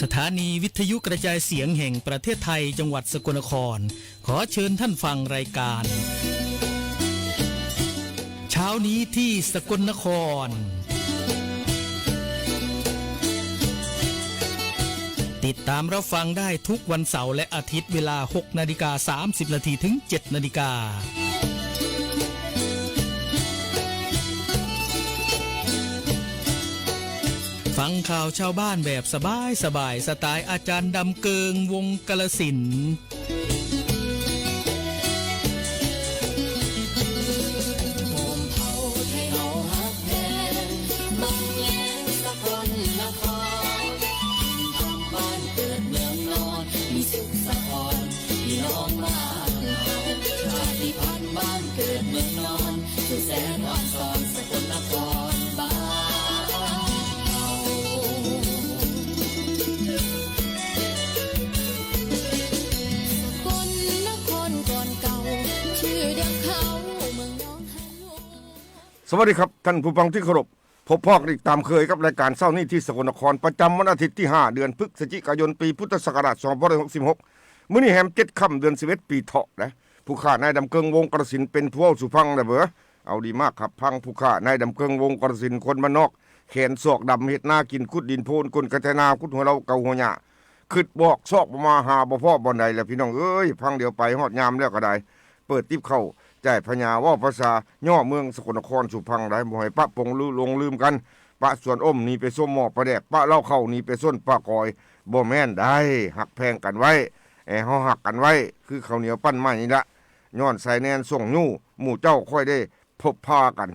สถานีวิทยุกระจายเสียงแห่งประเทศไทยจังหวัดสกลนคร ขอเชิญท่านฟังรายการ เช้านี้ที่สกลนคร ติดตามรับฟังได้ทุกวันเสาร์และอาทิตย์เวลา 6 นาฬิกา 30 นาทีถึง 7 นาฬิกา ฟังข่าวชาวบ้านแบบสบายสบายสไตล์อาจารย์ดำเกิงวงกลสิน สวัสดีครับ ท่านผู้ฟังที่เคารพพบพอกอีกตามเคยกับรายการเศร้านี้ที่สกลนครประจำวันอาทิตย์ที่ 5 เดือนพฤศจิกายนปีพุทธศักราช2566 มื้อนี้แฮมเจ็ดค่ำเดือน11ปีเถาะนะผู้ข่านายดำเกิงวงกระสินเป็นผู้เว้าสุพังนะเบอเอาดีมากครับพังผู้ข่านายดำเกิงวงกระสินคนบ้านอกแขนศอกดำเฮ็ดหน้ากินคุดดินโพนกลกระแตนาคุดหัวเราเกาหัวหยาขึ้นบอกซอกมาหาบ่พ่อบ่ใดแล้วพี่น้องเอ้ยพังเดียวไปฮอดยามแล้วก็ได้ เปิดติบเข้า ใจายพญาว่าภาษาย่อเมืองสกลนครสุพรรณได้บ่ให้ปะปงลือลงลืมกัน ปะส่วนอ้มนี่ไปส้มหมอประแดกปะเล่าเข้านี่ไปส้นปะกอยบ่แม่นได้หักแพงกันไว้แอเฮาหักกันไว้ คือข้าวเหนียวปั้นไม้นี่ละย้อนใส่แนนส่งยู่หมู่เจ้าค่อยได้พบพากัน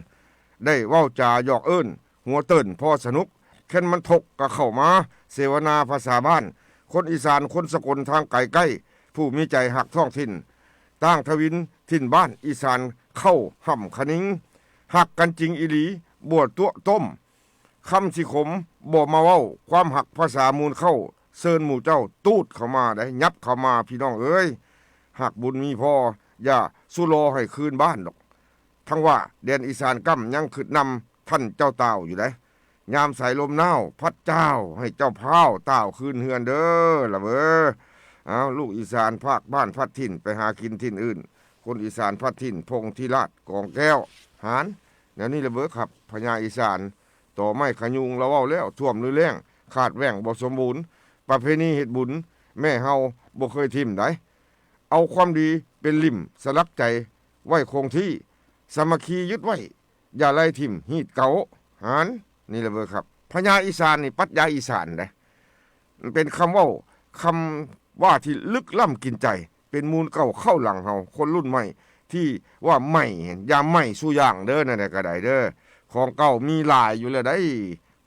ได้เว้าจาหยอกเอิ้น หัวเติ้นพ่อสนุกแค่นมันทกก็เข้ามา เสวนาภาษาบ้าน คนอีสานคนสกลทางไกลใกล้ ผู้มีใจหักท้องถิ่นตั้งทวิน ถิ่นบ้านอีสานเข้าห่ำขนิงหักกันจริงอีหลี บวชตัวต้มคำสิขมบ่มาเว้า ความหักภาษามูลเข้าเซินหมู่เจ้าตูดเข้ามาได้ยับเข้ามาพี่น้องเอ้ยหักบุญมีพออย่าสุโลให้คืนบ้านดอก ทั้งว่าแดนอีสานกั้มยังขึ้นนำท่านเจ้าเต่าอยู่เลยยามสายลมหนาวพัดเจ้าให้เจ้าพร้าเต่าคืนเฮือนเด้อละเบ้อเอาลูกอีสานภาคบ้านพัดถิ่นไปหากินถิ่นอื่น คนอีสานพัดถิ่นพงที่ลาดกองแก้วหานแนวนี้ระเบิดครับพญาอีสาน ต่อไม้ขยุงเราเว้าแล้วท่วมหรือแรงขาดแหว่งบ่สมบูรณ์ ประเพณีเฮ็ดบุญ แม่เฮาบ่เคยทิมได้เอาความดีเป็นลิ่มสลักใจไว้คงที่ สมัคคียึดไว้ อย่าไล่ทิมฮีดเกาหานนี่ระเบิดครับพญาอีสานนี่ปัดยาอีสานเด้มันเป็นคำเว้าคำว่าที่ลึกล้ำกินใจ เป็นมูลเก่าเข้าหลังเฮาคนรุ่นใหม่ ที่ว่าใหม่ยาใหม่สู้อย่างเด้อนั่นแหละก็ได้เด้อของเก่ามีหลายอยู่แล้วได้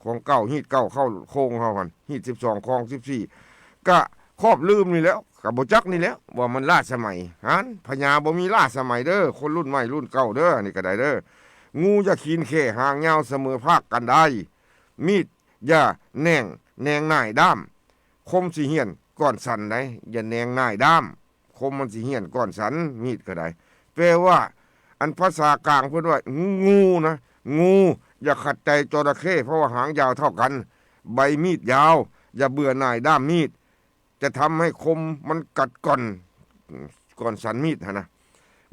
ของเก่าฮีดเก่าเข้าโค้งเฮาหันฮีด12คอง14ก็ครอบลืมนี่แล้วกับบ่จักนี่แล้วว่ามันล่าสมัยหันพญาบ่มีล่าสมัยเด้อคนรุ่นใหม่รุ่นเก่าเด้อนี่ก็ได้เด้องูอย่าขีนแค่หางยาวเสมอภาคกันได้ มีดอย่าแหน่งแหนงหน่ายด้ามคมสิเหียนก่อนสันได้อย่าแนงน่ายด้าม คมมันสิเหียนก่อนสันมีดก็ได้แปลว่า อันภาษากลางเพื่อนว่า งูนะ งู อย่าขัดใจจระเข้เพราะว่าหางยาวเท่ากัน ใบมีดยาว อย่าเบื่อหน่ายด้ามมีด จะทำให้คมมันกัดก่อนก่อนสันมีดนะ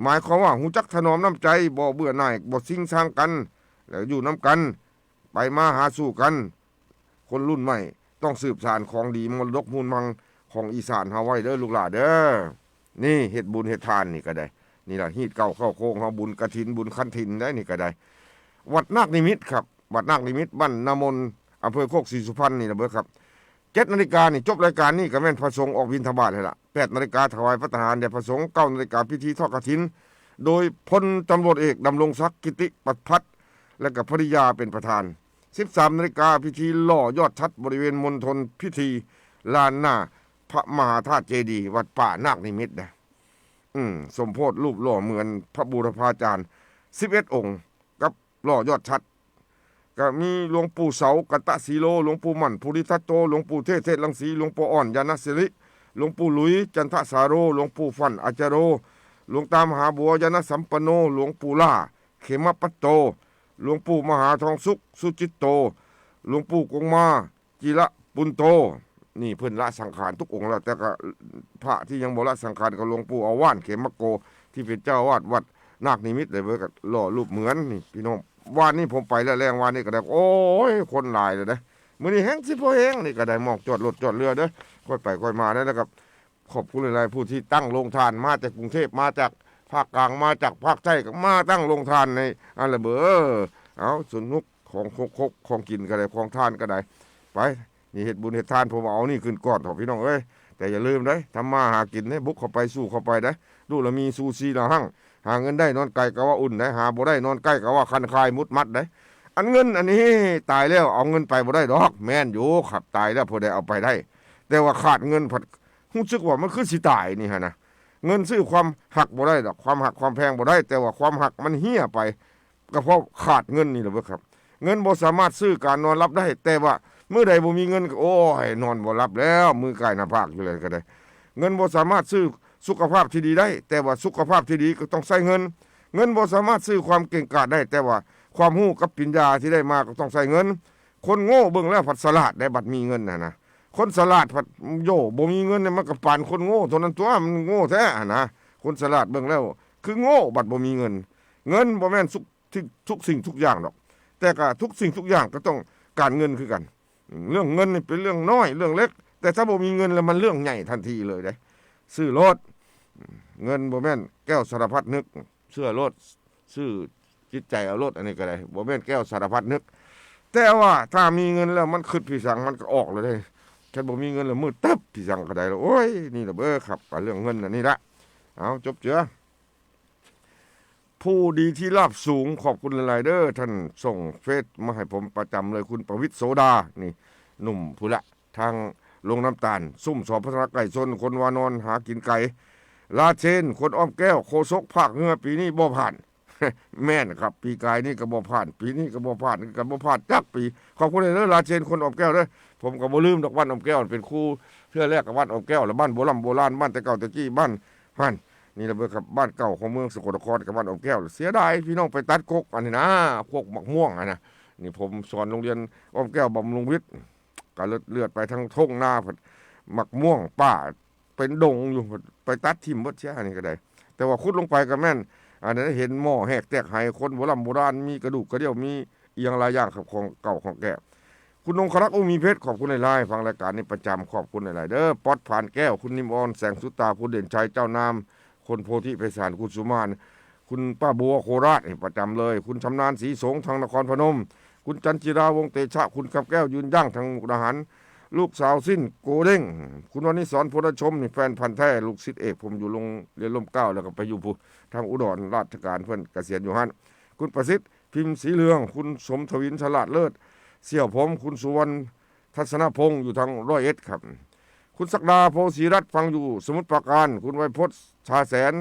หมายความว่าหูจักถนอมน้ำใจบ่เบื่อหน่ายบ่ซิงสร้างกัน แล้วอยู่น้ำกัน ไปมาหาสู่กัน คนรุ่นใหม่ต้องสืบสานของดีมรดกมูลมังของอีสานเฮาไว้เด้อลูกหลานเด้อ นี่เฮ็ดบุญเฮ็ดทานนี่ก็ได้ นี่ล่ะฮีดเก่าเข้าโค้งเฮาบุญกระถินบุญคันถินได้นี่ก็ได้ วัดนาคนิมิตครับ วัดนาคนิมิตบ้านนามนอำเภอโคกศรีสุพรรณนี่นะเบิดครับเจ็ดนาฬิกานี่จบรายการนี่ก็แม่นพระสงฆ์ออกบิณฑบาตเลยล่ะแปดนาฬิกาถวายพระทหารแด่พระสงฆ์เก้านาฬิกาพิธีทอดกฐิน โดยพลตำรวจเอกดำรงศักดิ์กิติปัตพัฒและกับภริยาเป็นประธาน 13นาฬิกาพิธีล่อยอดชัดบริเวณมณฑลพิธีลานหน้า พระมหาธาตุเจดีย์วัดป่านาคนิมิตนะอืมสมโพธิรูปหล่อเหมือนพระบูรพาจารย์11องค์กับหล่อยอดชัด ก็มีหลวงปู่เสากัตตะสีโลหลวงปู่มั่นภูริทัตโตหลวงปู่เทศเทศลังสีหลวงปู่อ่อนยานาสิริหลวงปู่หลุยจันทสาโรหลวงปู่ฟันอาจารโรหลวงตามหาบัวยานาสัมปโนหลวงปู่ล่าเขมปัตโต หลวงปู่มหาทองสุขสุจิตโต หลวงปู่กงมาจิระปุนโต นี่เพิ่อนละสังขารทุกองค์แล้วแต่ก็พระที่ยังบ่ละสังขารก็หลวงปู่อาว่านเขมโก ที่เป็นเจ้าวาดวัดนาคนิมิตเลยเว้ยก็หล่อรูปเหมือนนี่พี่น้องวานนี้ผมไปแล้วแรงวานนี้ก็ได้โอ้ยคนหลายเลยนะมื้อนี้แห้งสิบ่แห้งนี่ก็ได้หมอกจอดรถจอดเรือเด้อค่อยไปค่อยมาได้แล้วครับขอบคุณหลายๆผู้ที่ตั้งโรงทานมาจากกรุงเทพมาจากภาคกลางมาจากภาคใต้ก็มาตั้งโรงทานในอันละเบอเอาสนุกของคกคกของกินก็ได้ของทานก็ได้ไป นี่เฮ็ดบุญเฮ็ดทานผมเอานี่ขึ้นก่อนเถอะพี่น้องเอ้ยแต่อย่าลืมเด้อทำมาหากินให้บุกเข้าไปสู้เข้าไปเด้อดูแล้วมีซูซีละหั่งหาเงินได้นอนไกลก็ว่าอุ่นได้หาบ่ได้นอนใกล้ก็ว่าคันคายมุดมัดได้อันเงินอันนี้ตายแล้วเอาเงินไปบ่ได้ดอก แม่นอยู่ครับตายแล้วพอได้เอาไปได้ แต่ว่าขาดเงินผัดรู้สึกว่ามันคือสิตายนี่ฮะนะเงินซื้อความหักบ่ได้ดอกความหักความแพงบ่ได้ แต่ว่าความหักมันเหี้ยไปก็เพราะขาดเงินนี่แหละเว้ยครับ เงินบ่สามารถซื้อการนอนรับได้ แต่ว่า เมื่อใดบ่มีเงินโอ้ยนอนบ่รับแล้ว มือไก่หน้าผากอยู่เลยก็ได้ เงินบ่สามารถซื้อสุขภาพที่ดีได้ แต่ว่าสุขภาพที่ดีก็ต้องใช้เงิน เงินบ่สามารถซื้อความเก่งกาจได้ แต่ว่าความรู้กับปัญญาที่ได้มาก็ต้องใช้เงิน คนโง่เบิ่งแล้วผัดสลาดได้บัดมีเงินน่ะนะคนสลาดผัดโยบ่มีเงินเนี่ยมันก็ปานคนโง่เท่านั้นตัวมันโง่แท้อะนะคนสลาดเบิ่งแล้ว คือโง่บัดบ่มีเงิน เงินบ่แม่นทุกทุกทุกสิ่งทุกอย่างดอก แต่ก็ทุกสิ่งทุกอย่างก็ต้องการเงินคือกัน เรื่องเงินนี่เป็นเรื่องน้อย เรื่องเล็ก แต่ถ้าบ่มีเงินแล้วมันเรื่องใหญ่ทันทีเลยเด้ซื้อรถเงินบ่แม่นแก้วสารพัดนึกเสื้อรถซื้อจิตใจเอารถอันนี้ก็ได้บ่แม่นแก้วสารพัดนึก แต่ว่าถ้ามีเงินแล้วมันขึ้นพี่สังมันก็ออกเลยเด้แค่บ่มีเงินแล้วมืดตึ๊บพี่สังก็ได้แล้วโอ้ยนี่ละเบ้อครับก็เรื่องเงินอันนี้ละเอาจบเจือ ผู้ดีที่ราบสูงขอบคุณหลายๆเด้อท่านส่งเฟซมาให้ผมประจำเลยคุณประวิตรโสดานี่หนุ่มผู้ละทางลงน้ำตาล ซุ่มสอบพัฒนาไก่ชนคนวานอนหากินไก่ลาเชน คนอ้อมแก้ว โคศกภาคเหือปีนี้บ่ผ่าน แม่นครับ ปีกายนี่ก็บ่ผ่าน ปีนี้ก็บ่ผ่านก็บ่ผ่านจักปี ขอบคุณเลยเด้อลาเชนคนอ้อมแก้วเด้อผมก็บ่ลืมดอกบ้านอ้อมแก้วเป็นครูเพื่อแรกกับบ้านอ้อมแก้วแล้วบ้านโบราณโบราณบ้านแต่เก่าแต่จี้บ้านฮั่น นี่ระเบิดกับบ้านเก่าของเมืองสกลนครกับบ้านอมแก้ว เสียดายพี่น้องไปตัดกกอันนี้นะพวกหมักม่วงอันนะนี่ผมสอนโรงเรียนอมแก้วบำรุงวิทย์ก็เลือดเลือดไปทั้งทุ่งนาพุ่นหมักม่วงป่าเป็นดงอยู่ไปตัดทิมบดเช่อันนี้ก็ได้ แต่ว่าขุดลงไปก็แม่น อันนั้นเห็นหม้อแหกแตกหายคนโบราณโบราณมีกระดูกกระเดี่ยวมีเอียงหลายอย่างครับของเก่าของแก่คุณนงครักษ์โอมีเพชรขอบคุณหลายๆฟังรายการนี้ประจำขอบคุณหลายๆเด้อป๊อดผ่านแก้วคุณนิมออนแสงสุตาคุณเด่นชัยเจ้านาม คนโพธิไพศาลคุณสุมาน คุณป้าบัวโคราชนี่ประจำเลย คุณชำนาญศรีสงทางนครพนม คุณจันจิราวงเตชะ คุณกับแก้วยืนย่างทางมุกดาหารลูกสาวสิ้นโกเด้งคุณวันนี้สอนพลชมนี่แฟนพันธ์แท้ลูกศิษย์เอก ผมอยู่โรงเรียนล่มเก้าแล้วก็ไปอยู่ผู้ทางอุดรราชการเพื่อนเกษียณอยู่ฮันคุณประสิทธิ์พิมพ์สีเหลือง คุณสมทวินฉลาดเลิศเสี่ยวผม คุณสุวรรณทัศนพงศ์อยู่ทางร้อยเอ็ดครับ คุณศักดาโพสีรัตฟังอยู่ สมุทรปราการ คุณไวยพจน์ชาแสน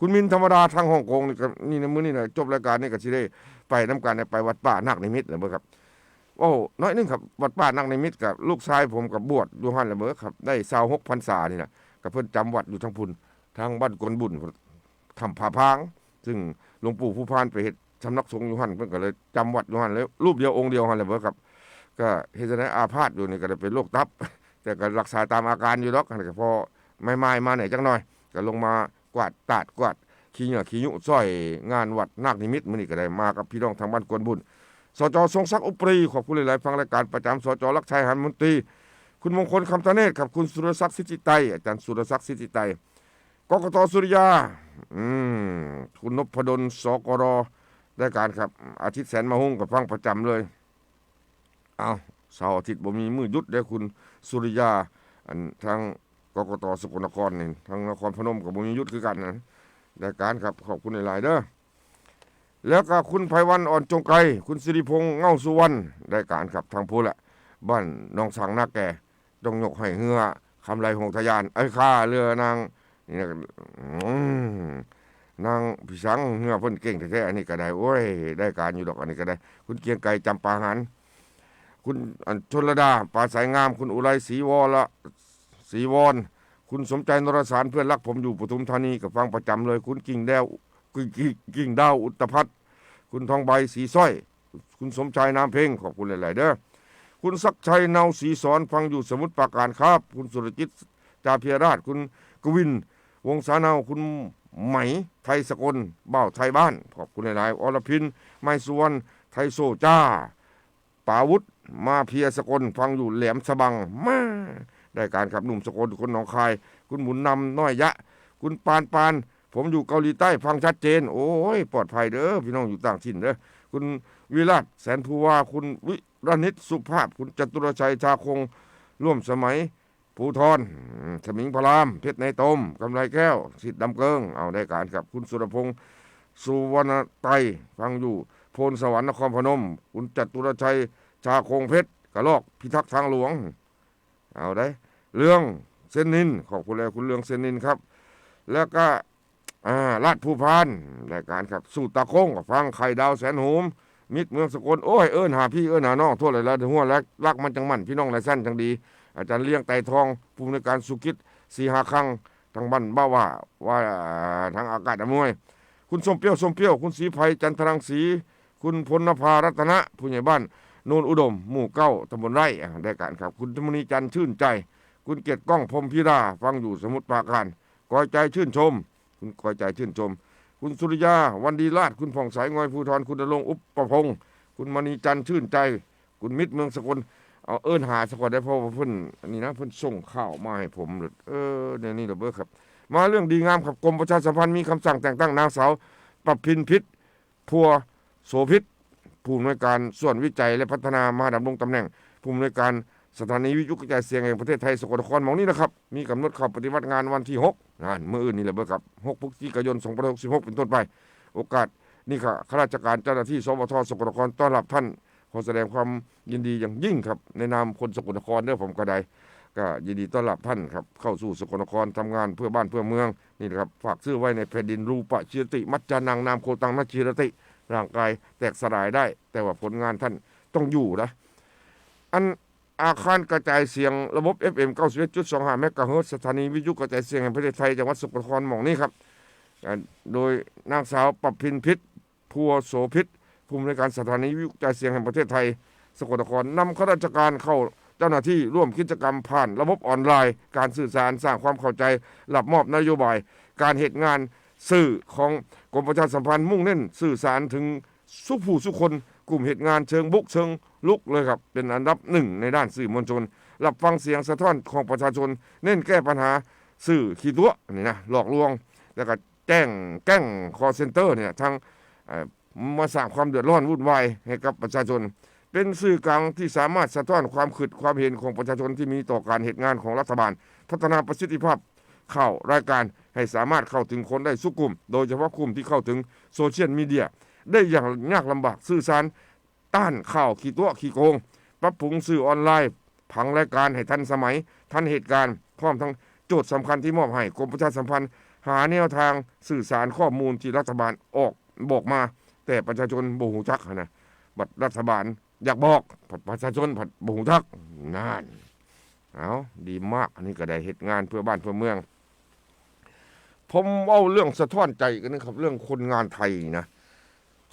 คุณมินธรรมดาทางฮ่องกงนี่ก็นี่นะมื้อนี้นะจบรายการนี่ก็สิได้ไปน้ำกันไปวัดป่านักนิมิตเลยเบ่ครับโอ้น้อยนึงครับวัดป่านักนิมิตกับลูกชายผมกับบวชอยู่หั่นละเบ้อครับได้26พรรษานี่นะกับเพิ่นจำวัดอยู่ทางพุ่นทางบ้านกวนบุญทำผาพาง ซึ่งหลวงปู่ผู้พานไปเฮ็ดสำนักสงฆ์อยู่หั่นเพิ่นก็เลยจำวัดอยู่หั่นแล้วรูปเดียวองค์เดียวหั่นละเบ้อครับ ก็เฮ็ดจังไดอาพาธอยู่นี่ก็ได้เป็นโรคตับ แต่ก็รักษาตามอาการอยู่ดอกหั่นก็พอไม่ไม่มาไหนจักหน่อยก็ลงมากวาดตาดกวาดขี้เหงื่อขี้ยุซอยงานวัดนาคนิมิตมื้อนี้ก็ได้มากับพี่น้องทางบ้านกวนบุญสจทรงศักดิ์อุปรีขอบคุณหลายๆฟังรายการประจำสจลักชัยหันมนตรี คุณมงคลคำตะเนศครับคุณสุรศักดิ์สิทธิไตอาจารย์สุรศักดิ์สิทธิไตกกตสุริยาอืมคุณนพดลสกรได้การครับ อาทิตย์แสนมาหุ้งกับฟังประจำเลย เอา เสาร์อาทิตย์บ่มีมือยุดเด้คุณสุริยา อันทางกกตสกลนครนี่ทางนครพนมกับบ่มียุดคือกันนะรายการครับขอบคุณหลายๆเด้อแล้วก็คุณไพวันอ่อนจงไกรคุณสิริพงษ์เง่าสุวรรณรายการครับทางพูละบ้านหนองสังนาแก่ต้องยกให้เหือคำไรหงทะยานไอ้ข้าเรือนางนี่นะนางพี่สังเหือเพิ่นเก่งแท้ๆอันนี้ก็ได้โอ้ยได้การอยู่ดอกอันนี้ก็ได้ คุณเกียงไก่จำปาหัน คุณอันชนระดาป่าสายงาม คุณอุไรศรีวรละศรีวร คุณสมใจนรสารเพื่อนรักผมอยู่ปทุมธานีกับฟังประจำเลย คุณกิ่งแดวกิ่งกิ่งดาวอุตพัฒน์คุณทองใบสีสร้อย คุณสมชายน้ำเพ่งขอบคุณหลาย ๆ เด้อคุณศักชัยเนาศรีสอนฟังอยู่สมุทรปราการครับ คุณสุรจิตจาเพียราช คุณกวิน วงศาเนาคุณไหมไทยสกลเบ้าไทยบ้าน ขอบคุณหลาย ๆ อรพิน ไม้สุวรรณไทยโซจ้า ปาวุธมาเพียสกลฟังอยู่แหลมสะบังมาได้การครับหนุ่มสกลคนหนองคาย คุณหมุนนำน้อยยะ คุณปานปาน ผมอยู่เกาหลีใต้ฟังชัดเจน โอ้ยปลอดภัยเด้อพี่น้องอยู่ต่างถิ่นเด้อคุณวิราชแสนภูวาคุณวิรณิตสุภาพ คุณจตุรชัยชาคงร่วมสมัยภูทรสมิงพราม เพชรในตมกำไรแก้ว สิทธิ์ดำเกิง เอาได้การกับ คุณสุรพงศ์สุวรรณไตรฟังอยู่ โพนสวรรค์นครพนม คุณจตุรชัย ชาคงเพชรกระลอกพิทักษ์ทางหลวง เอาได้ เรื่องเส้นนินขอบคุณเลยคุณเรื่องเส้นนินครับ แล้วก็ลาดภูพานรายการครับ สูตรตะโคงฟังไข่ดาวแสนโหมมิตรเมืองสกลโอ้ยเอิ้นหาพี่เอิ้นหาน้องทั่วเลยแล้วหัวรักรักมันจังมันพี่น้องในสั้นจังดี อาจารย์เลี้ยงไตทองผู้อำนวยการสุกิจสีหาคังทางบ้านบ้าว่าว่าทางอากาศอำนวย คุณสมเปี้ยวสมเปี้ยว คุณศรีภัยจันทรังสี คุณพลนภารัตนะผู้ใหญ่บ้าน โนนอุดม หมู่เก้าตำบลไร่ได้การครับ คุณธมณีจันทร์ชื่นใจ คุณเกียรติก้องพรมพิราฟังอยู่สมุทรปราการกอยใจชื่นชม คุณกอยใจชื่นชม คุณสุริยาวันดีลาดคุณผ่องสายงอยภูธรคุณดลงอุปประพงศ์คุณมณีจันทร์ชื่นใจ คุณมิตรเมืองสกลเอาเอิ้นหาสกลได้เพราะว่าเพิ่นอันนี้นะเพิ่นส่งข่าวมาให้ผมเลยเออเดี๋ยนี้เด้อเบ้อครับ มาเรื่องดีงามครับกรมประชาสัมพันธ์มีคำสั่งแต่งตั้งนางสาวปรับพินพิษพัวโสพิษ ผู้อำนวยการส่วนวิจัยและพัฒนามาดำรงตำแหน่ง ผู้อำนวยการสถานีวิทยุกระจายเสียงแห่งประเทศไทยสกลนครมองนี้นะครับ มีกำหนดเข้าปฏิบัติงานวันที่6งานเมื่ออื่นนี่แหละเบ้อครับ6พฤศจิกายน2566เป็นต้นไป โอกาสนี่ค่ะข้าราชการเจ้าหน้าที่สวทสกลนครต้อนรับท่านขอแสดงความยินดีอย่างยิ่งครับในนามคนสกลนครเด้อผมก็ได้ก็ยินดีต้อนรับท่านครับเข้าสู่สกลนครทำงานเพื่อบ้านเพื่อเมืองนี่นะครับฝากชื่อไว้ในแผ่นดินรูปะชีรติ มัจจานังนามโคตังนัจชีรติ ร่างกายแตกสลายได้ แต่ว่าผลงานท่านต้องอยู่นะอันอาคารกระจายเสียงระบบ FM 91.25เมกะเฮิรตซ์สถานีวิทยุกระจายเสียงแห่งประเทศไทยจังหวัดสกลนครหม่องนี้ครับ โดยนางสาวปรับพินพิษพัวโสพิษผู้อำนการสถานีวิทยุกระจายเสียงแห่งประเทศไทย สกลนครนำข้าราชการเข้าเจ้าหน้าที่ร่วมกิจกรรมผ่าน ระบบออนไลน์ การสื่อสารสร้างความเข้าใจหลับมอบนโยบาย การเหตุงาน สื่อของกรมประชาสัมพันธ์มุ่งเน้นสื่อสารถึงสุผู้สุคนกลุ่มเหตุงานเชิงบุกเชิงลุกเลยครับเป็นอันดับหนึ่งในด้านสื่อมวลชนรับฟังเสียงสะท้อนของประชาชน เน้นแก้ปัญหาสื่อขี้ตัวนี่นะหลอกลวง แล้วก็แจ้งแกล้งคอเซ็นเตอร์เนี่ยทางมาสร้างความเดือดร้อนวุ่นวายให้กับประชาชน เป็นสื่อกลางที่สามารถสะท้อนความคิดความเห็นของประชาชนที่มีต่อการเหตุงานของรัฐบาล พัฒนาประสิทธิภาพ เข้ารายการ ให้สามารถเข้าถึงคนได้สุกลุ่ม โดยเฉพาะกลุ่มที่เข้าถึงโซเชียลมีเดีย ได้อย่างยากลำบากสื่อสารต้านข่าวขี้ตัวขี้โกง ปรับปรุงสื่อออนไลน์ ผังรายการให้ทันสมัย ทันเหตุการณ์พร้อมทั้งโจทย์สำคัญที่มอบให้กรมประชาสัมพันธ์ หาแนวทางสื่อสารข้อมูลที่รัฐบาลออกบอกมา แต่ประชาชนบ่หูจักนะบัดรัฐบาลอยากบอกผัดประชาชนผัดบ่หูจักนั่นเอาดีมากอันนี้ก็ได้เหตุงานเพื่อบ้านเพื่อเมือง ผมเอาเรื่องสะท้อนใจกันนะครับ เรื่องคนงานไทยนะ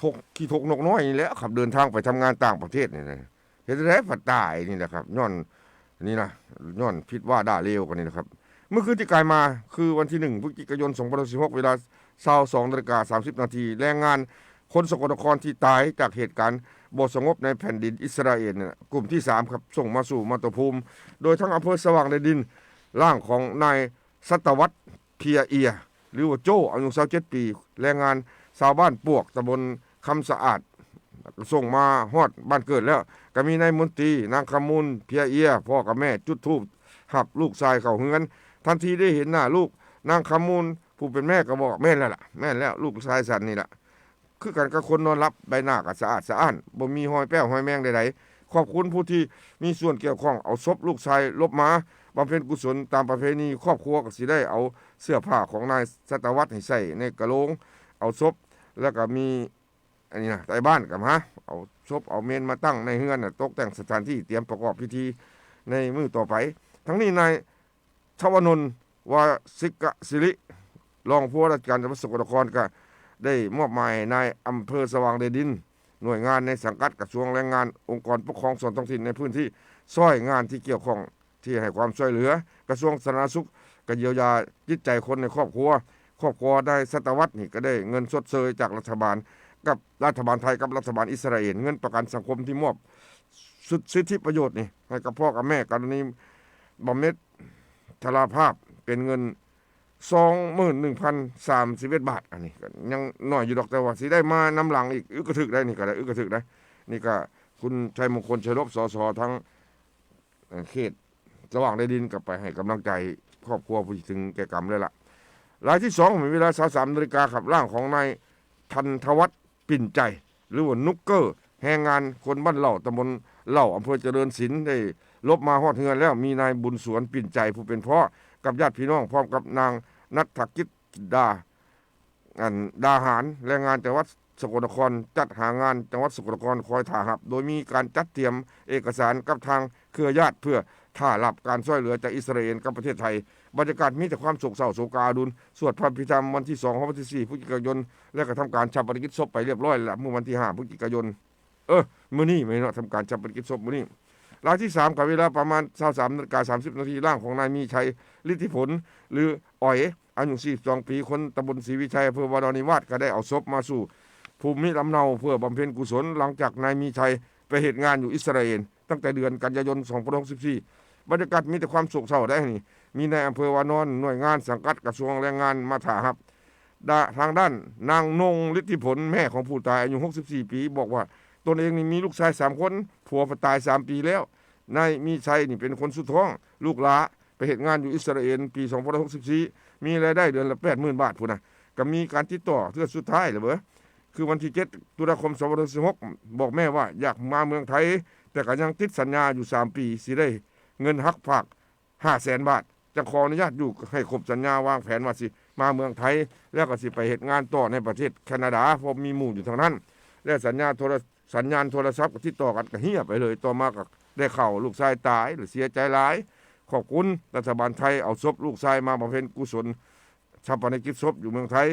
ทกขี้ทกนกน้อยนี่แหละครับเดินทางไปทำงานต่างประเทศนี่นะเห็นได้ฝัดตายนี่แหละครับย้อนนี่นะย้อนพิษว่าด่าเลวกันนี่นะครับ เมื่อคืนที่กลายมาคือวันที่หนึ่งพฤศจิกายน2516เวลาเช้า2นาฬิกา30นาทีแรงงานคนสกลนครที่ตายจากเหตุการณ์บสงบในแผ่นดินอิสราเอลเนี่ยกลุ่มที่ 3 ครับ ส่งมาสู่มาตุภูมิ โดยทั้งอำเภอสว่างในดินร่างของนายสัตวัต เพียเอีย หรือว่าโจอายุ27ปี แรงงานชาวบ้านปวกตำบลคำสะอาดส่งมาฮอดบ้านเกิดแล้ว ก็มีนายมนตรีนางคำมูลเพียเอีย พ่อกับแม่จุดธูปหับลูกชายเขาเฮือน ทันทีได้เห็นหน้าลูกนางคำมูลผู้เป็นแม่ก็บอกแม่แล้วล่ะแม่แล้วลูกชายสันนี่แหละคือกันกับคนนอนรับใบหน้าก็สะอาดสะอ้านบ่มีหอยแป้วหอยแมงใดๆขอบคุณผู้ที่มีส่วนเกี่ยวข้องเอาศพลูกชายลบมา บำเพ็ญกุศลตามประเพณีครอบครัวก็สิได้เอาเสื้อผ้าของนายสัตวัตให้ใส่ในกระโหลง เอาศพแล้วก็มีอันนี้นะใต้บ้านกับฮะเอาศพเอาเมนมาตั้งในเฮือนน่ะตกแต่งสถานที่เตรียมประกอบพิธีในมือต่อไป ทั้งนี้นายชวนนท์วาสิกะสิริรองผู้ว่าราชการจังหวัดสกลนครก็ได้มอบหมายนายอำเภอสว่างเดดิน หน่วยงานในสังกัดกระทรวงแรงงานองค์กรปกครองส่วนท้องถิ่นในพื้นที่ซ้อยงานที่เกี่ยวข้อง ที่ให้ความช่วยเหลือ กระทรวงสาธารณสุขก็เยียวยาจิตใจคนในครอบครัว ครอบครัวได้ศตวรรษนี่ก็ได้เงินชดเชยจากรัฐบาล กับรัฐบาลไทยกับรัฐบาลอิสราเอลเงินประกันสังคมที่มอบสุดสิทธิประโยชน์นี่ให้กับพ่อกับแม่กรณีบำเหน็จชราภาพเป็นเงินสองหมื่นหนึ่งพันสามสิบเอ็ดบาท อันนี้ก็ยังน้อยอยู่ดอกแต่ว่าสิได้มานำหลังอีกอึกกระถึกได้นี่ก็ได้อึกกระถึกได้นี่ก็คุณชัยมงคลชัยรบสสทั้งเขต สว่างได้ดินกลับไปให้กำลังใจครอบครัวผู้ถึงแก่กรรมเลยล่ะรายที่สองมีเวลาสาสามนาฬิกาขับร่างของนายทันทวัฒน์ปิ่นใจ หรือว่านุกเกอร์แรงงานคนบ้านเหล่าตำบลเหล่าอำเภอเจริญศิลป์ได้ลบมาฮอดเฮือนแล้วมีนายบุญสวนปิ่นใจผู้เป็นพ่อกับญาติพี่น้องพร้อมกับนางนัทธกิจดาอันดาหารแรงงานจังหวัดสกลนครจัดหางานจังหวัดสกลนครคอยถ่าหับ โดยมีการจัดเตรียมเอกสารกับทางเครือญาติเพื่อ ท่ารับการช่วยเหลือจากอิสราเอลกับประเทศไทย บรรยากาศมีแต่ความโศกเศร้าโศกาดุลสวดพระพิธรรมวันที่2ของวันที่4พฤศจิกายน และก็ทำการชาปนกิจศพไปเรียบร้อยแล้วเมื่อวันที่5พฤศจิกายน เออมื้อนี้ไม่เนาะทำการชาปนกิจศพมื้อนี้รายที่สามกับเวลาประมาณ23นาฬิกา30นาทีร่างของนายมีชัยฤทธิผล หรืออ๋อยอายุ42ปีคนตำบลศรีวิชัยอำเภอวานอนนิวาสก็ได้เอาศพมาสู่ ภูมิลำเนาเพื่อบำเพ็ญกุศลหลังจากนายมีชัยไปเหตุงานอยู่อิสราเอลตั้งแต่เดือนกันยายน2564 บรรยากาศมีแต่ความโศกเศร้าได้นี่มีในายอำเภอวานอนหน่วยงานสังกัดกระทรวงแรงงานมาถาครับดาทางด้านนางนงฤทธิผลแม่ของผู้ตายอายุ 64 ปี บอกว่าตนเองนี่มีลูกชาย3คนผัวตาย3ปีแล้วนายมีชัยนี่เป็นคนสุดท้อง ลูกหลาไปเหตุงานอยู่อิสราเอลปี2564 มีรายได้เดือนละ80,000 บาทพุ่นนะก็มีการติดต่อเพื่อสุดท้ายเลยเบ้อคือวันที่7ตุลาคม2516บอกแม่ว่าอยากมาเมืองไทย แต่ก็ยังติดสัญญาอยู่ 3 ปีสิได้ เงินหักภาค500,000บาท จะขออนุญาตอยู่ให้ครบสัญญาวางแผนว่าสิ มาเมืองไทย แล้วก็สิไปเหตุงานต่อในประเทศแคนาดาเพราะมีหมู่อยู่ทางนั้น และสัญญาโทรสัญญาณโทรศัพท์ก็ติดต่อกันก็เฮียไปเลย ต่อมาก็ได้เข้าลูกชายตายหรือเสียใจหลาย ขอบคุณรัฐบาลไทยเอาศพลูกชายมาบำเพ็ญกุศลชาปนกิจศพอยู่เมืองไทย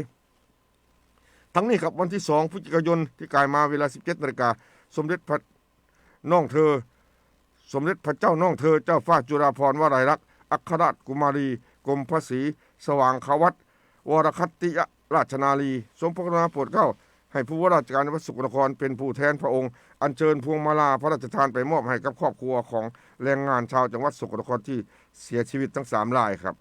ทั้งนี้ครับวันที่2พฤศจิกายนที่กลายมาเวลา 17นาฬิกาสมเด็จพระน้องเธอ สมเด็จพระเจ้าน้องเธอเจ้าฟ้าจุฬาภรณ์วลัยลักษณ์อัครราชกุมารีกรมพระศรีสว่างควัตวรคัตติยราชนาลี สมพระกรุณาโปรดเกล้าให้ผู้ว่าราชการจังหวัดสกลนครเป็นผู้แทนพระองค์ อัญเชิญพวงมาลาพระราชทานไปมอบให้กับครอบครัวของแรงงานชาวจังหวัดสกลนครที่เสียชีวิตทั้งสามรายครับ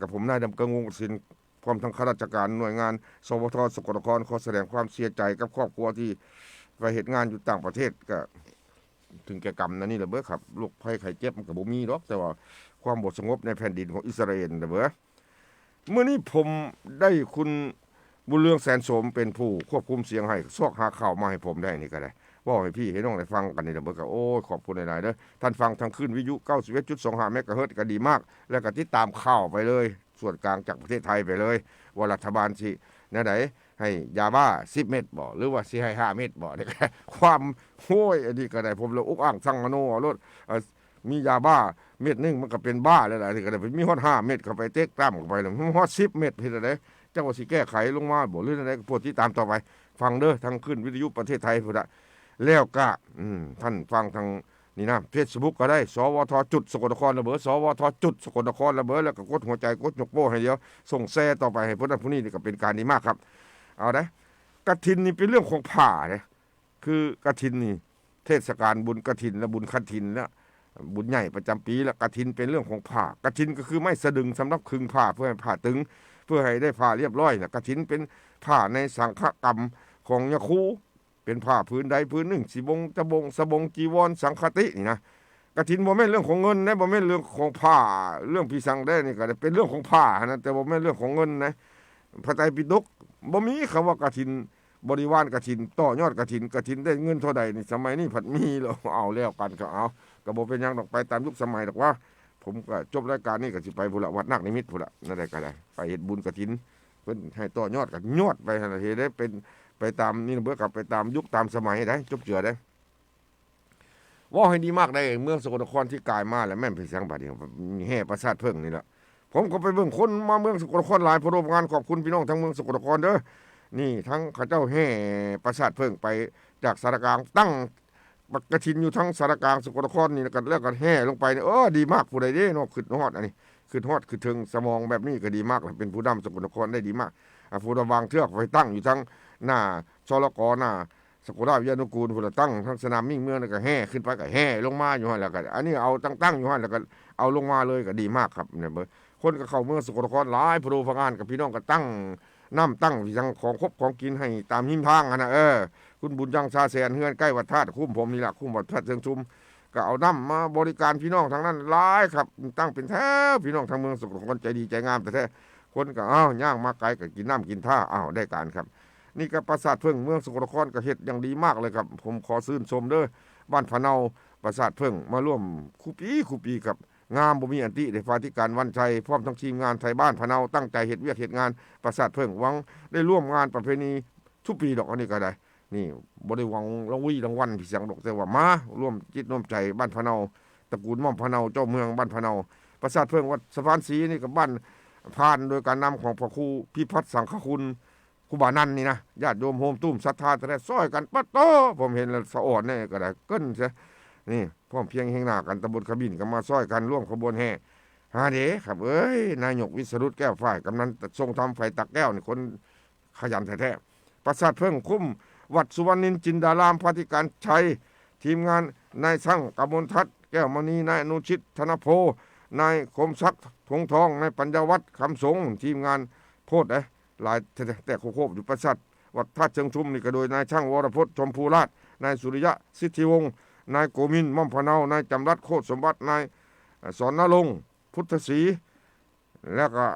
กับผมนายดำเกงวงศิลป์พร้อมทั้งข้าราชการหน่วยงาน สวทสกลนครขอแสดงความเสียใจกับครอบครัวที่ไปเหตุงานอยู่ต่างประเทศก็ ถึงแก่กรรมนั่นนี่แหละเบ้อครับโรคภัยไข้เจ็บมันก็บ่มีหรอกแต่ว่าความบสงบในแผ่นดินของอิสราเอลนะเบ้อเมื่อนี้ผมได้คุณบุญเรืองแสนโสมเป็นผู้ควบคุมเสียงให้ซอกหาข่าวมาให้ผมได้นี่ก็ได้บอกให้พี่ให้น้องได้ฟังกันนี่นะเบ้อก็โอ้ขอบคุณหลายๆเด้อท่านฟังทางคลื่นวิทยุ91.25เมกะเฮิรตซ์ก็ดีมาก แล้วก็ติดตามข่าวไปเลย ส่วนกลางจากประเทศไทยไปเลย ว่ารัฐบาลสิแนะไหน ให้ยาบ้า10เม็ดบ่หรือว่าสิให้5เม็ดบ่เนี่ยความโห้ยอันนี้ก็ได้ผมเลยอุกอ่างสั่งมโนรถมียาบ้าเม็ดหนึงมันก็เป็นบ้าแล้วล่ะอันนี้ก็ได้มีฮอด5เม็ดเข้าไปเต็กตามเข้าไปแล้วฮอด10เม็ดเฮ็ดได้จังว่าสิแก้ไขลงมาบ่หรืออะไรก็โปรดติดตามต่อไป ฟังเด้อทางขึ้นวิทยุประเทศไทยพุ่นละแล้วก็อืมท่านฟังทางนี่นะเฟซบุ๊กก็ได้ สวทจุดสกลนครระเบิดสวทจุดสกลนครระเบิดแล้วก็กดหัวใจกดยกโป้ให้เดียวส่งแซ่ต่อไปให้พวกนั้นพวกนี้นี่ก็เป็นการดีมากครับ เอาได้กระถินนี่เป็นเรื่องของผ่าเนี่ยคือกระถินนี่ เทศกาลบุญกระถินและบุญขันถินแล้วบุญใหญ่ประจำปีแล้วกระถินเป็นเรื่องของผ่ากระถินก็คือไม่สะดึงสำหรับคึงผ้าเพื่อให้ผ้าตึง เพื่อให้ได้ผ้าเรียบร้อยนะกระถินเป็นผ้าในสังฆกรรมของยาคูเป็นผ้าพื้นใดพื้นหนึ่งสีบงตะบงสบงจีวร สังฆตินี่นะกระถินบ่แม่นเรื่องของเงินนะบ่แม่นเรื่องของผ้าเรื่องพีสังได้นี่ก็ได้เป็นเรื่องของผ้านะแต่บ่แม่นเรื่องของเงินนะพระไตรปิฎก บ่มีคำว่ากฐิน บริวารกฐิน ต่อยอดกฐินกฐินได้เงินเท่าใดนี่สมัยนี้ผัดมีแล้วเอาแล้วกันก็เอาก็บ่เป็นหยังดอกไปตามยุคสมัยดอกว่า ผมก็จบรายการนี้ก็สิไปพุ่นละวัดนักนิมิตพุ่นละนั่นได้ก็ได้ไปเฮ็ดบุญกฐินเพิ่นให้ต่อยอดก็ยอดไปหั่นล่ะเฮ็ดได้เป็นไปตามนี่เบิดกับไปตามยุคตามสมัยได้จบเจือได้ว่าให้ดีมากได้เมืองสกลนครที่กลายมาแล้วแม่นเป็นเสียงบาดนี้มีแห่ประสาทเพิ่งนี่แหละ ผมก็ไปเบิ่งคนมาเมืองสกลนครหลายพระโรงานขอบคุณพี่น้องทั้งเมืองสกลนครเด้อนี่ทั้งข้าเจ้าแห่ประสาทเพิ่งไปจากสารกลางตั้งปักกระถินอยู่ทั้งสารกลางสกลนครนี่แล้วก็แล้วก็แห่ลงไปเนี่ยเออดีมากผู้ใดเด้เนาะขึ้นฮอดอันนี้ขึ้นฮอดคือถึงสมองแบบนี้ก็ดีมากเป็นผู้นำสกลนครได้ดีมากผู้ระวางเทือกไปตั้งอยู่ทั้งหน้าชลกหน้าสกุลราชวิทยานุกูลพุ่นละตั้งทั้งสนามมิ่งเมืองแล้วก็แห่ขึ้นไปก็แห่ลงมาอยู่หั่นแล้วก็อันนี้เอาตั้งตั้งอยู่หั่นแล้วก็เอาลงมาเลยก็ดีมากครับเนี่ยเบอร์ คนก็เข้าเมืองสกลนครหลายพระโลพงานกับพี่น้องก็ตั้งน้ำตั้งที่ทางของครบของกินให้ตามหิมทางอะนะเออคุณบุญยังชาแสนเฮือนใกล้วัดธาตุคุ้มผมนี่แหละคุ้มวัดธาตุเชิงชุมก็เอาน้ำมาบริการพี่น้องทางนั้นหลายครับ ตั้งเป็นแถวพี่น้องทางเมืองสกลนครใจดีใจงามแต่แท้คนก็อ้าวย่างมาไกลก็กินน้ำกินท่าอ้าวได้การครับ นี่ก็ปราสาทเพิ่งเมืองสกลนครก็เฮ็ดอย่างดีมากเลยครับ ผมขอซื่นชมเด้อบ้านพะเนาปราสาทเพิ่งมาร่วมคู่ปีคู่ปีครับ งามบ่มีอันติได้ฟาธิการวันชัยพร้อมทั้งทีมงานไทยบ้านพะเนาตั้งใจเฮ็ดเวียกเฮ็ดงานปราสาทเพิ่งวังได้ร่วมงานประเพณีทุกปีดอกอันนี้ก็ได้ นี่บ่ได้หวังรางวีรางวัลพี่เสียงดอกแต่ว่ามาร่วมจิตร่วมใจบ้านพะเนาตระกูลม่อมพะเนาเจ้าเมืองบ้านพะเนาปราสาทเพิ่งวัดสะพานสีนี่ก็บ้านผ่านโดยการนำของพระครูพิพัฒน์สังฆคุณครูบานันนี่นะญาติโยมโฮมตุ้มศรัทธาแต่ได้ซอยกันปะโตผมเห็นแล้วสะอ่อนเนี่ยก็ได้เกิ้นซะนี่ พร้อมเพียงแห่งหน้ากันตำบลขบินก็มาซอยกันร่วมขบวนแห่ฮาเดครับเอ้ยนายกวิสรุตแก้วฝ่ายกำนันทรงทำไฟตักแก้วนี่คนขยันแท้ๆประสาทเพิ่งคุ้มวัดสุวรรณินจินดารามพาธิการชัย ทีมงานนายช่างกมลทัศน์แก้วมณีนายอนุชิตธนโพนายคมศักดิ์ทงทองนายปัญญาวัฒน์คำสงทีมงานโพดเอ้หลายแต่โคบอยู่ประสัทวัดท่าเชิงชุมนี่ก็โดยนายช่างวรพจน์ชมพูราชนายสุริยะสิทธิวงศ์ นายโกมินม่อมพะเนานายจำรัดโคตรสมบัตินายสอนนรงพุทธศรีแล้วก็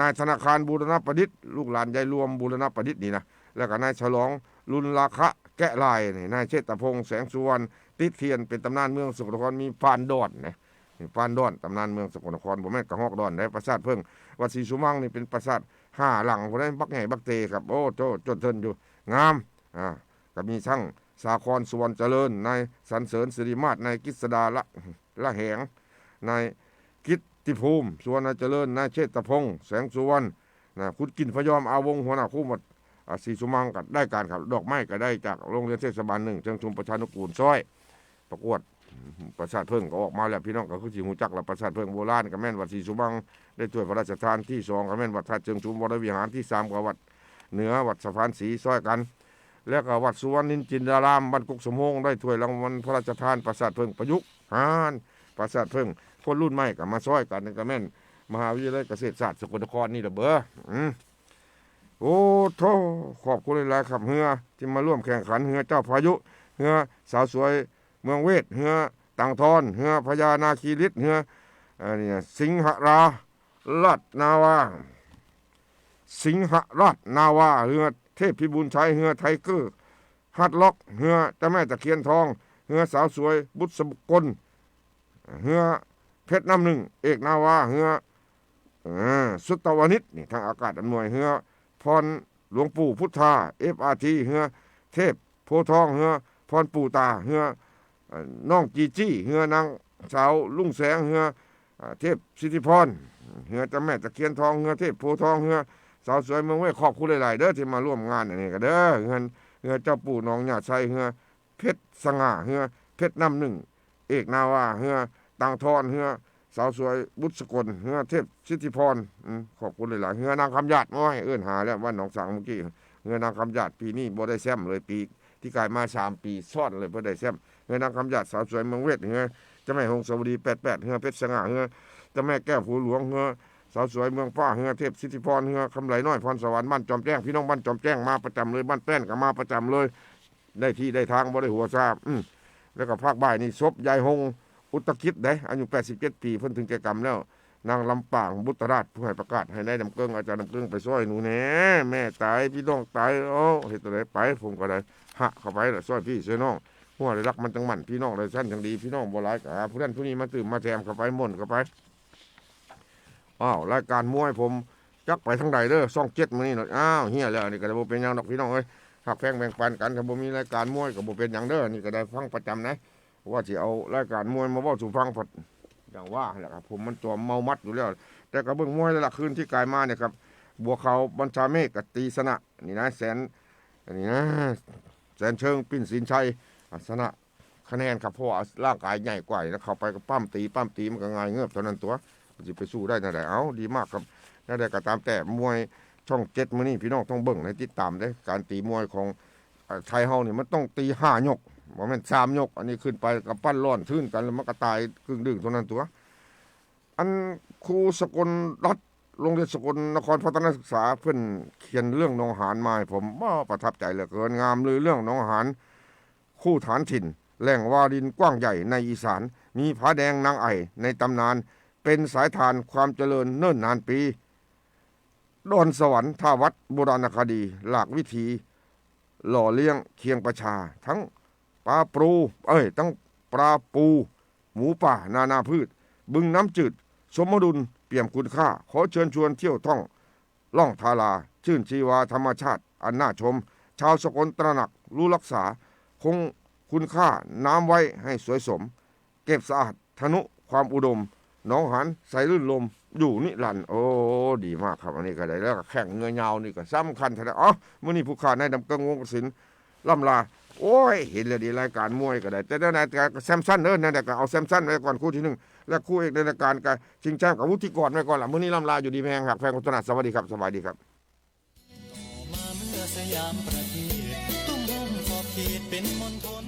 นายธนาคารบูรณประดิษฐ์ลูกหลานยายรวมบูรณประดิษฐ์นี่นะแล้วก็นายฉลองลุนราคะแกะลายนี่นายเชษฐพงษ์แสงสุวรรณติดเทียนเป็นตำนานเมืองสกลนครมีพานดอนนะนี่พานดอนตำนานเมืองสกลนครบ่แม่นกระหอกดอนได้ประสาทเพิ่งวัดศรีสุมังนี่เป็นประสาทห้าหลังคนนั้นบักใหญ่บักเตครับโอ้โจจนเทินอยู่งามอ่าก็มีช่าง สาครสุวรรณเจริญ นายสันเสริญสิริมาศนายกิษดาละละแหง นายกิตติภูมิสุวรรณเจริญ นายเชษฐพงษ์แสงสุวรรณนะคุณกินพยอมอาวงหัวหน้าคู่หมดอาศีสุมังก็ได้การครับ ดอกไม้ก็ได้จากโรงเรียนเทศบาลหนึ่งเชิงชุมประชานุกูลซอย ประกวดประสาทเพิ่งก็ออกมาแล้วพี่น้องก็คือสิหูจักละประสาทเพิ่งโบราณกับแม่นวัดศีสุมังได้ถ้วยพระราชทานที่สองก็แม่นวัดท่าเชิงชุมวรวิหารที่สามก็วัดเหนือวัดสะพานสีซอยกัน แล้วก็วัดสุวรรณินจินดารามบ้านกุกสมงได้ถ้วยรางวัลพระราชทานปราสาทเพิ่งประยุกต์ฮานปราสาทเพิ่งคนรุ่นใหม่ก็มาซอยกันนี่ก็แม่นมหาวิทยาลัยเกษตรศาสตร์สกลนครนี่ละเบ้ออืมโอ้โทขอบคุณหลายๆครับเฮือที่มาร่วมแข่งขันเฮือเจ้าพายุเฮือสาวสวยเมืองเวทเฮือต่างทอนเฮือพญานาคีฤทธิ์เฮืออันนี้สิงหราราชนาวา สิงหราชนาวาเรือ เทพพิบูลชัยเรือไทเกอร์ฮัดล็อกเรือเจ้าแม่ตะเคียนทองเรือสาวสวยบุษบกลเรือเพชรน้ำหนึ่ง เอกนาวาเรือสุตตวานิชนี่ทางอากาศอำนวยเรือพรหลวงปู่พุทธาเอฟอาร์ทีเรือเทพโพทองเรือพรปู่ตาเรือน้องจีจี้เรือนางสาวลุงแสงเรือเทพสิทธิพรเฮือเจ้าแม่ตะเคียนทองเฮือเทพโพทองเฮือ สาวสวยเมืองเว้ยขอบคุณหลายๆเด้อที่มาร่วมงานอันนี้ก็เด้อเฮือนเฮือเจ้าปู่น้องหยาชัยเฮือเพชรสง่าเฮือเพชรน้ำหนึ่ง เอกนาวาเฮือตังทอนเฮือสาวสวยบุตรสกลเฮือเทพสิทธิพรขอบคุณหลายๆเฮือนางคำหยาดม้อยเอื้นหาแล้วว่าหนองสังเมื่อกี้เฮือนางคำหยาดปีนี้บ่ได้แซมเลยปีที่กลายมาสามปีซ้อนเลยบ่ได้แซมเฮือนางคำหยาดสาวสวยเมืองเวทเฮือเจ้าแม่หงสาวดี88เฮือเพชรสง่าเฮือเจ้าแม่แก้วผูหลวงเฮือ สาวสวยเมืองป้าเฮือเทพสิทธิพรเฮือคำไหลน้อยพรสวรรค์บ้านจอมแจ้งพี่น้องบ้านจอมแจ้งมาประจำเลยบ้านแป้นก็มาประจำเลย ได้ที่ได้ทางบ่ได้หัวทราบอืมแล้วก็ภาคบ่ายนี่ศพยายหง อุตกิจได้อายุ87 ปีเพิ่นถึงแก่กรรมแล้ว นางลำปางบุตรราชผู้ให้ประกาศให้ได้นำเกิงอาจารย์นำเกิงไปซอยหนูแน่แม่ตายพี่น้องตายโอ้เฮ็ดอะไรไปผมก็ได้หะเข้าไปล้วซอยพี่ซอยน้องหัวได้รักมันจังมันพี่น้องเลยสั้นจังดีพี่น้องบ่หลายก็ผู้นั้นผู้นี้มาตื่มมาแถมเข้าไปม่นเข้าไป อ้าวรายการมวยผมจักไปทางใดเด้อซ่องเจ็ดมื้อนี้เนาะอ้าวเฮียแล้วนี่ก็ได้บ่เป็นหยังดอกพี่น้องเอ้ยหักแพงแบ่งปันกันถ้าบ่มีรายการมวยก็บ่เป็นหยังเด้อนี่ก็ได้ฟังประจำนะว่าสิเอารายการมวยมาเว้าสู่ฟังพดอย่างว่าแหละครับผมมันตัวเมามัดอยู่แล้ว แต่ก็เบิ่งมวยแล้วล่ะคืนที่กายมาเนี่ยครับบัวเขาบัญชาเมฆกับตีสนะนี่นะแสนอันนี้นะแสนเชิงปิ้นสินชัยอัศนะคะแนนครับเพราะว่าร่างกายใหญ่กว่าแล้วเข้าไปก็ปั้มตีปั้มตีมันก็ง่ายเงือบเท่านั้นตัว จะไปสู้ได้นั่นแหละเอาดีมากครับนั่นแหละก็ตามแต่มวยช่องเจ็ดมื้อนี้พี่น้องต้องเบิ่งให้ติดตามได้การตีมวยของไทยเฮานี่มันต้องตีห้ายกบ่แม่นสามยก อันนี้ขึ้นไปกับปั้นร้อนทื่นกันแล้วมันก็ตายกึ่งดึงเท่านั้นตัวอันครูสกลรัฐโรงเรียนสกลนครพัฒนาศึกษาเพื่อนเขียนเรื่องหนองหานมาให้ผมว่าประทับใจเหลือเกินงามเลยเรื่องหนองหานคู่ฐานถิ่นแหล่งวารินกว้างใหญ่ในอีสาน มีผาแดงนางไอในตำนาน เป็นสายทานความเจริญเนิ่นนานปีดอนสวรรค์ท่าวัดโบราณคดี หลากวิธี หล่อเลี้ยงเคียงประชา ทั้งปลาปูเอ้ยทั้งปลาปู หมูป่า นานาพืช บึงน้ำจืด สมดุลเปี่ยมคุณค่า ขอเชิญชวนเที่ยวท่อง ล่องทาราชื่นชีวาธรรมชาติ อันน่าชม ชาวสกลตระหนักรู้รักษา คงคุณค่าน้ำไว้ให้สวยสม เก็บสะอาดทนุความอุดม น้องหันใส่ลื่นลม อยู่นิรันดร์โอ้ดีมากครับอันนี้ก็ได้แล้วก็แข่งเงยยาวนี่ก็สำคัญท้ๆอ๋อมื่อนี้ผู้ขานายดำเกังวงกสินล่ำลาโอ้ยเห็นเลยดีรายการมวยก็ได้ แต่นั่นแต่แซมสันเด้อนั่นแต่ก็เอาแซมสันไว้ก่อนคู่ที่หนึ่งและคู่เอกในรายการก็ชิงแชมป์กับวุฒิกรไว้ก่อนล่ะมื่อนี้ล่ำลาอยู่ดีแพงหักแพงกุศลสวัสดีครับสวัสดีครับมาเมื่อสยามประเทศตุ้มหุ่มขอบเขตเป็นมณฑล